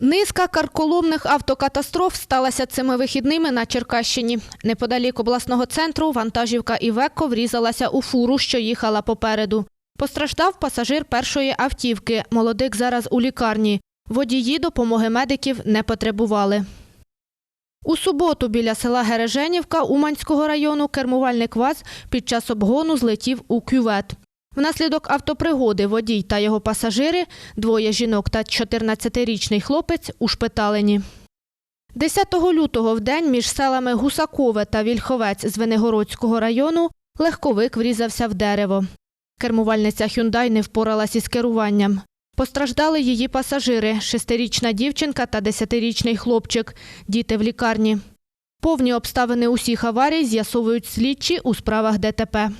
Низка карколомних автокатастроф сталася цими вихідними на Черкащині. Неподалік обласного центру вантажівка Івеко врізалася у фуру, що їхала попереду. Постраждав пасажир першої автівки. Молодик зараз у лікарні. Водії допомоги медиків не потребували. У суботу біля села Гереженівка Уманського району кермувальник ВАЗ під час обгону злетів у кювет. Внаслідок автопригоди водій та його пасажири, двоє жінок та 14-річний хлопець ушпиталені. 10 лютого в день між селами Гусакове та Вільховець з Венегородського району легковик врізався в дерево. Кермувальниця Hyundai не впоралась із керуванням. Постраждали її пасажири – шестирічна дівчинка та десятирічний хлопчик. Діти в лікарні. Повні обставини усіх аварій з'ясовують слідчі у справах ДТП.